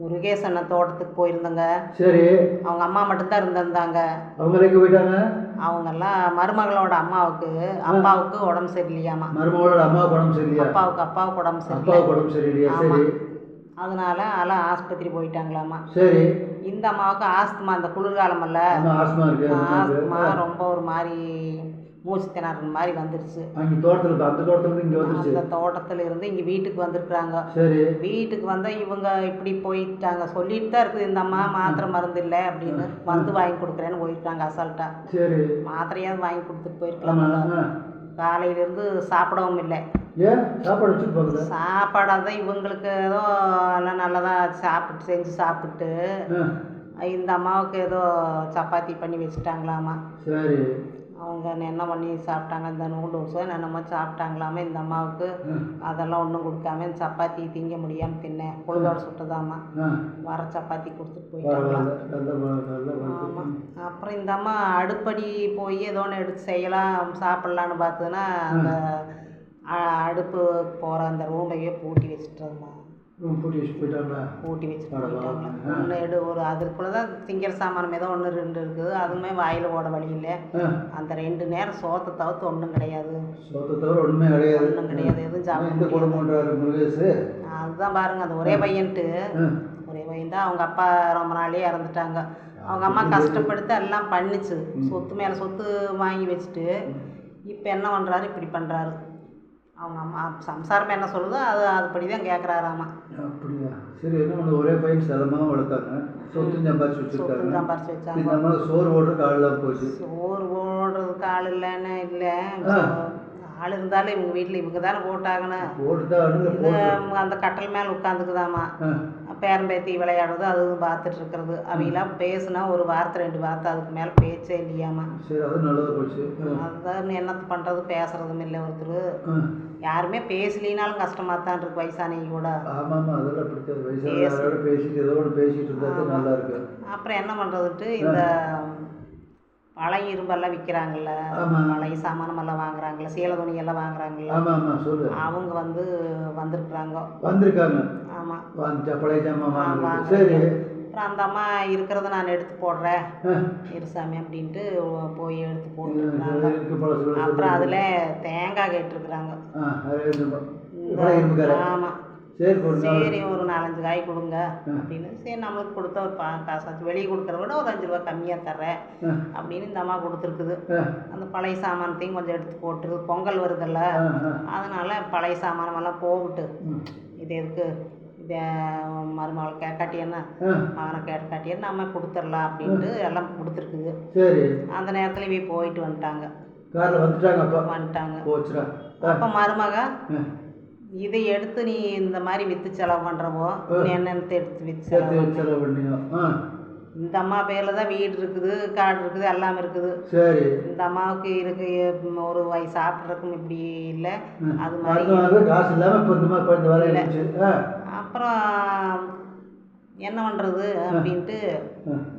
முருகேசன் தோட்டத்துக்கு போயிருந்தேங்க. சரி. அவங்க அம்மா மட்டும்தான் இருந்திருந்தாங்க. அவங்க எங்கே போயிட்டாங்க? அவங்கெல்லாம் மருமகளோட அம்மாவுக்கு அப்பாவுக்கு உடம்பு சரியில்லையாமா. மருமகளோட அம்மாவுக்கு உடம்பு சரியில்லையா? அப்பாவுக்கு அப்பாவுக்கு உடம்பு சரியில்லை. அப்பாவுக்கு உடம்பு சரியில்லையா? சரி. அதனால எல்லாம் ஆஸ்பத்திரி போயிட்டாங்களாமா. சரி. இந்த அம்மாவுக்கு ஆஸ்துமா அந்த ஆஸ்மா இருக்கு. ஆஸ்துமா ரொம்ப ஒரு மாதிரி மூச்சு திணறல் மாதிரி வந்துருச்சு. தோட்டத்தில் அந்த தோட்டத்துல இங்கே வந்துருச்சு. அந்த தோட்டத்துல இருந்து இங்கே வீட்டுக்கு வந்திருக்குறாங்க. சரி. வீட்டுக்கு வந்தால் இவங்க இப்படி போயிட்டாங்க. சொல்லிட்டு தான் இருக்குது இந்த அம்மா மாத்திரை மருந்து இல்லை அப்படின்னு வந்து வாங்கி கொடுக்குறேன்னு போயிருக்காங்க அசால்ட்டா. சரி. மாத்திரையாவது வாங்கி கொடுத்துட்டு ஆ காலையிலேருந்து சாப்பிடவும் இல்லை. சாப்பாடு சாப்பாடாக தான் இவங்களுக்கு ஏதோ எல்லாம் நல்லதாக சாப்பிட்டு செஞ்சு சாப்பிட்டு இந்த அம்மாவுக்கு ஏதோ சப்பாத்தி பண்ணி வச்சுட்டாங்களாமா. சரி. அவங்க என்ன பண்ணி சாப்பிட்டாங்க? இந்த நூடுல்ஸோ என்னமோ சாப்பிட்டாங்களாமா இந்த அம்மாவுக்கு. அதெல்லாம் ஒன்றும் கொடுக்காம சப்பாத்தி திங்க முடியாமல் தின்னேன். பொழுதோட சுட்டுதாம்மா வர சப்பாத்தி கொடுத்துட்டு வாழ்க்கை. ஆமாம் அப்புறம் இந்த அம்மா அடுப்படி போய் ஏதோ ஒன்று எடுத்து செய்யலாம் சாப்பிட்லான்னு பார்த்ததுன்னா அந்த அடுப்பு போகிற அந்த ரூமையே பூட்டி வச்சுட்டோம்மா ரூம் பூட்டி வச்சுட்டு போயிட்டாங்களா பூட்டி ஒன்று எடு ஒரு அதுக்குள்ளே தான் திங்கிற சாமானம் ஏதோ ஒன்று ரெண்டு இருக்குது. அதுவுமே வாயில் ஓட வழி இல்லை. அந்த ரெண்டு நேரம் சோத்தை தவிர்த்து ஒன்றும் கிடையாது. சோத்தை தவிர ஒன்றுமே கிடையாது. ஒன்றும் கிடையாது. எதுவும் சாப்பிட. குடும்பம்ன்றாரு அதுதான் பாருங்க அந்த ஒரே பையன்ட்டு. ஒரே பையன் தான் அவங்க அப்பா ரொம்ப நாளே இறந்துட்டாங்க. அவங்க அம்மா கஷ்டப்படுத்தி எல்லாம் பண்ணுச்சு. சொத்து மேலே சொத்து வாங்கி வச்சுட்டு இப்போ என்ன பண்ணுறாரு இப்படி பண்ணுறாரு அவங்க அம்மா சம்சாரம் என்ன சொல்லுதோ அது அதுபடி தான் கேட்குறாராமா அப்படியா? சரி என்ன ஒரே பையன் செலமாக வளர்த்தாங்க. சொத்து சம்பாரிச்சு வச்சிருக்காங்க. சம்பாரிச்சு வச்சாங்க. சோறு ஓடுறதுக்கு ஆள் போச்சு. சோறு போடுறதுக்கு ஆள் இல்லைன்னு இல்லை. ஆள் இருந்தாலும் இவங்க வீட்டில் இவங்க தானே போட்டாங்கன்னு அந்த கட்டல் மேலே உட்காந்துக்குதாம்மா பேரம்பேத்தி விளையாடுறது அதுவும் பார்த்துட்டு இருக்கிறது. அவங்களாம் பேசுனா ஒரு வார்த்தை ரெண்டு வார்த்தை அதுக்கு மேலே பேச்சே ஆ. அதுதான் என்னத்து பண்ணுறது பேசுறதும் இல்லை ஒருத்தர். யாருமே பேசலினாலும் கஷ்டமாக தான் இருக்கு வயசானவங்க கூட. அப்புறம் என்ன பண்ணுறதுட்டு இந்த பழைய இரும்பெல்லாம் விற்கிறாங்கல்ல ஆமா. பழைய சாமானமெல்லாம் வாங்குறாங்கல்ல சீலை துணியெல்லாம் வாங்குறாங்கல்ல. ஆமா ஆமா சொல்லு அவங்க வந்து வந்திருக்குறாங்க. வந்திருக்காங்க. வாங்க பழைய வாங்க. சரி. அப்புறம் அந்த அம்மா இருக்கிறத நான் எடுத்து போடுறேன். இருசாமி அப்படின்ட்டு போய் எடுத்து போட்டுருக்குறாங்க. அப்புறம் அதில் தேங்காய் கேட்டிருக்குறாங்க. ஆமாம் சரி ஒரு நாலஞ்சு காய் கொடுங்க. அப்படின்னு சரி நம்மளுக்கு கொடுத்த ஒரு பா காசாச்சு. வெளியே கொடுக்குறத விட ஒரு அஞ்சு ரூபா கம்மியாக தர்றேன். அப்படின்னு இந்த அம்மா கொடுத்துருக்குது. அந்த பழைய சாமானத்தையும் கொஞ்சம் எடுத்து போட்டு பொங்கல் வருதுல்ல. அதனால பழைய சாமானமெல்லாம் போகட்டு. இது எதுக்கு? இதை மருமகள் கேட்காட்டி என்ன? ஆ. மகனை கேட்காட்டி என்ன? நம்ம கொடுத்துடலாம் அப்படின்ட்டு எல்லாம் கொடுத்துருக்குது. அந்த நேரத்தில் இவ போயிட்டு வந்துட்டாங்க. வந்துட்டாங்க அப்பா? வந்துட்டாங்க. போச்சுடா. அப்போ மருமக. இதை எடுத்து நீ இந்த மாதிரி விற்று செலவு பண்ணுறவோ நீ என்னென்னத்தை எடுத்து விற்று செலவு பண்ணியோ? இந்த அம்மா பேரில் தான் வீடு இருக்குது காடு இருக்குது எல்லாம் இருக்குது. சரி. இந்த அம்மாவுக்கு இருக்கு ஒரு வயசு சாப்பிட்றதுக்கும் இப்படி இல்லை. அது மாதிரி காசு இல்லாமல் இப்போ இந்த மாதிரி இப்போ இந்த வேலை இருந்துச்சு. ஆ. அப்புறம் என்ன பண்ணுறது அப்படின்ட்டு.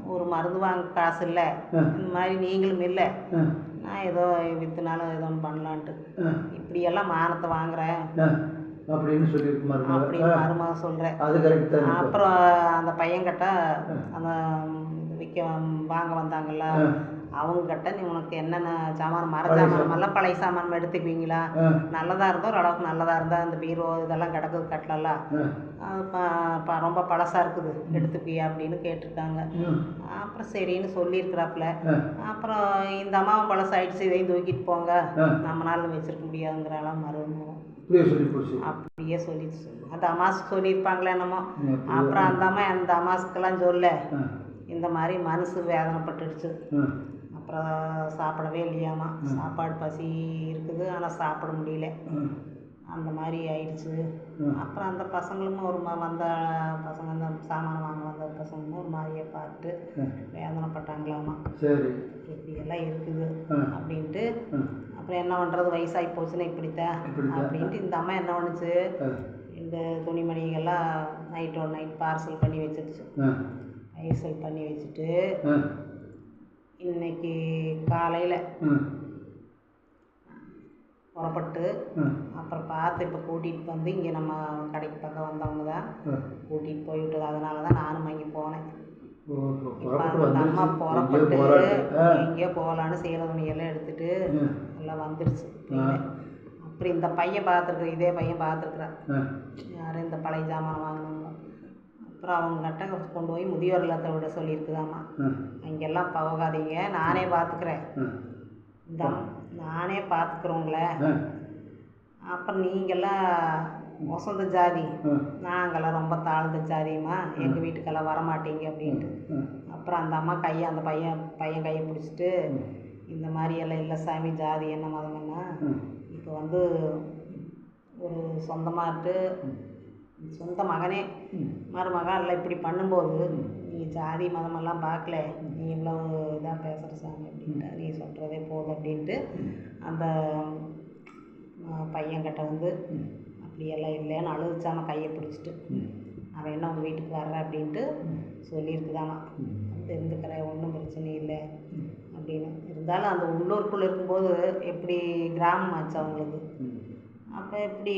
ஒரு மருந்து வாங்க காசு இல்லை. இந்த மாதிரி நீங்களும் இல்லை. நான் ஏதோ விற்றுனாலும் ஏதோ ஒன்று பண்ணலான்ட்டு. இப்படியெல்லாம் மானத்தை வாங்குறேன். ஆ. அப்படின்னு சொல்லியிருக்கு மருமக சொல்கிறேன் அது கரெக்ட் தான் அப்புறம் அந்த பையன்கிட்ட அந்த விற்க வாங்க வந்தாங்கல்ல அவங்கக்கிட்ட நீ உனக்கு என்னென்ன சாமான் மர சாமானமெல்லாம் பழைய சாமான் எடுத்துக்குவீங்களா. நல்லதாக இருந்தால் ஓரளவுக்கு நல்லதாக இருந்தால் இந்த பீரோ இதெல்லாம் கிடக்குது கட்டலல்ல. ஆ. அது ப- ப- ரொம்ப பழசாக இருக்குது. எடுத்துப்பியா அப்படின்னு கேட்டிருக்காங்க. அப்புறம் சரின்னு சொல்லியிருக்கிறாப்புல. அப்புறம் இந்த அம்மாவும் பழசாயிடுச்சு இதையும் தூக்கிட்டு போங்க. நம்மளால வச்சிருக்க முடியாதுங்கிறாலாம் மருமகம் சொல்லி அப்படியே சொல்லிடுச்சு அந்த அம்மாசுக்கு சொல்லியிருப்பாங்களே என்னமோ. அப்புறம் அந்த அம்மா அந்த அம்மாசுக்கெல்லாம் சொல்ல. இந்த மாதிரி மனசு வேதனைப்பட்டுடுச்சு. அப்புறம் சாப்பிடவே இல்லையாமா சாப்பாடு பசி இருக்குது ஆனால் சாப்பிட முடியல. அந்த மாதிரி ஆயிடுச்சு. அப்புறம் அந்த பசங்களும் ஒரு ம வந்த பசங்க அந்த சாமான் வாங்க வந்த பசங்களும் ஒரு மாதிரியே பார்த்து ம். வேதனைப்பட்டாங்களாமா சரி இப்படியெல்லாம் இருக்குது. அப்படின்ட்டு. அப்புறம் என்ன பண்ணுறது வயசாகி போச்சுன்னா இப்படித்தான். அப்படின்ட்டு இந்த அம்மா என்ன பண்ணுச்சு. இந்த துணிமணிகள்லாம் நைட் ஒரு நைட் பார்சல் பண்ணி வச்சிருச்சு. பார்சல் பண்ணி வச்சுட்டு. இன்னைக்கு காலையில். புறப்பட்டு அப்புறம் பார்த்து இப்போ கூட்டிகிட்டு வந்து இங்கே நம்ம கடைக்கு பக்கம் வந்தவங்க தான். கூட்டிகிட்டு போய்விட்டது அதனால தான் நானும் அங்கே போனேன் அம்மா. புறப்பட்டு எங்கேயோ போகலான்னு சேலை துணியெல்லாம் எடுத்துட்டு. எல்லாம் வந்துருச்சு ஆ. அப்புறம் இந்த பையன் பார்த்துருக்குற இதே பையன் பார்த்துருக்குறான். யாரும் இந்த பழைய ஜாமான் வாங்கினவங்க அப்புறம் அவங்ககிட்ட கொண்டு போய் முதியோர் இல்லத்தை விட சொல்லியிருக்குதாம்மா. அங்கெல்லாம் போகாதீங்க நானே பார்த்துக்கிறேன். இந்த நானே பார்த்துக்குறோங்களே. அப்புறம் நீங்கள்லாம் வசந்த ஜாதி. ம். நாங்கள்லாம் ரொம்ப தாழ்ந்த ஜாதியம்மா எங்கள் வீட்டுக்கெல்லாம் வரமாட்டீங்க அப்படின்ட்டு. அப்புறம் அந்த அம்மா கையை அந்த பையன் பையன் கையை பிடிச்சிட்டு இந்த மாதிரி எல்லாம் இல்லை சாமி ஜாதி என்ன மதம்னா. இப்போ வந்து ஒரு சொந்தமாட்டு சொந்த மகனே. மருமகன் எல்லாம் இப்படி பண்ணும்போது நீ ஜாதி மதமெல்லாம் பார்க்கல நீ இவ்வளோ இதாக பேசுகிற சாமி அப்படின்ட்டு நீ சொல்கிறதே போதும் அப்படின்ட்டு அந்த பையன்கிட்ட வந்து அப்படியெல்லாம் இல்லைன்னு அழுதுச்சாம கையை பிடிச்சிட்டு. அவன் என்ன உங்கள் வீட்டுக்கு வர்றேன் அப்படின்ட்டு சொல்லியிருக்குதாமா. வந்து இருந்துக்கிறேன் ஒன்றும் பிரச்சனை இல்லை அப்படின்னு. இருந்தாலும் அந்த உள்ளூருக்குள்ளே இருக்கும்போது எப்படி கிராமம் ஆச்சு அவங்களுக்கு. அப்போ எப்படி?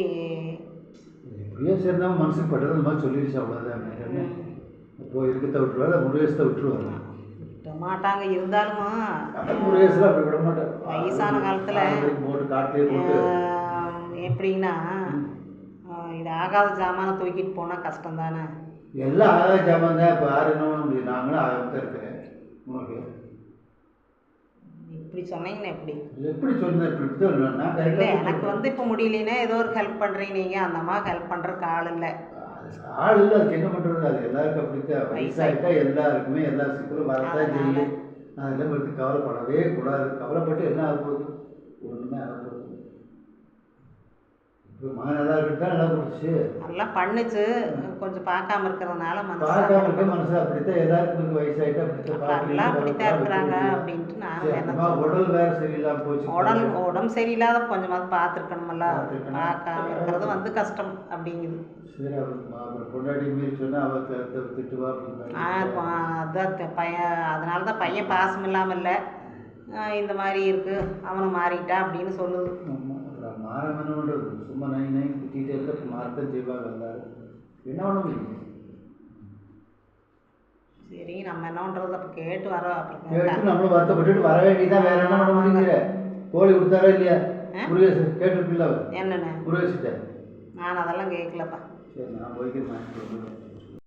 எப்படியோ சரி நம்ம மனசுக்கு பட்டது அந்த மாதிரி சொல்லிடுச்சு அவ்வளோதான் இப்போ இருக்கத்தை விட்டுருவாரு முருகேசத்தை விட்டுருவாரு விட மாட்டாங்க இருந்தாலும்? வயசான காலத்துல- எப்படின்னா ஆகாத ஜாமானை தூக்கிட்டு போனால் கஷ்டம் தானே எல்லாம் ஆகாத ஜாமான் தான் இப்போ யார் என்ன பண்ண முடியும்? நாங்களும் ஆகாம தான் இருக்கிறேன். உனக்கு? இப்படி சொன்னீங்கன்னா எப்படி? எப்படி சொன்னேன் இப்படி தான். நான் இல்லை எனக்கு வந்து இப்போ முடியலன்னா ஏதோ ஒரு ஹெல்ப் பண்ணுறீங்க நீங்கள் அந்த அம்மா ஹெல்ப் பண்ணுறதுக்கு ஆள் இல்லை. ஆள் இல்லை. அதுக்கு என்ன பண்ணுறது அது எல்லாருக்கும் அப்படித்தான். வயசாகிட்டா எல்லாருக்குமே எல்லா சிக்கலும் வரத்தான் செய்யும் அதெல்லாம் பற்றி கவலைப்படவே கூடாது. கவலைப்பட்டு என்ன ஆக போகுது? ஒன்றுமே ஆக போகுது இப்போ மகன் நல்லா இருக்கட்டும் தான் நல்லா போச்சு நல்லா பண்ணுச்சு. கொஞ்சம் பார்க்காம இருக்கிறதுனால பார்க்காம இருக்க மனசு மனசு அப்படித்தான் எல்லாருக்கும் அப்படித்தான் அப்படித்தான் இருக்கிறாங்க அப்படின்ட்டு நானும் என்ன உடல் வேற சரியில்லாம போச்சு. உடல் உடம்பு சரியில்லாத கொஞ்சமாவது பார்த்துருக்கணும்ல. பார்த்திருக்கணும். பார்க்காம இருக்கிறது வந்து கஷ்டம் அப்படிங்குது. சரி அவருக்கு மீறி திட்டுவா அப்படின்னு அதான் பையன் அதனால தான் பையன் பாசம் இல்லாமல் இல்லை. இந்த மாதிரி இருக்கு. அவனும் மாறிட்டா அப்படின்னு சொல்லுது. சும்மா நை நை திட்டிகிட்டே இருந்தா அப்புறம் மாறத்தான் செய்வாங்க எல்லாரும். என்ன பண்ண முடியும் சரி நம்ம என்ன பண்ணுறது அப்போ கேட்டு வரோம் அப்புறம் கேட்டு. நம்மளும் வருத்தப்பட்டுட்டு வர வேண்டியதான் வேற என்ன பண்ண முடியுங்க கோழி? கொடுத்தாரா இல்லையா? ஆ? முருகேசு கேட்டிருப்பில்ல என்னென்ன? முருகேசிட்ட நான் அதெல்லாம் கேட்கலப்பா. சரி நான் போய்க்கிறேன்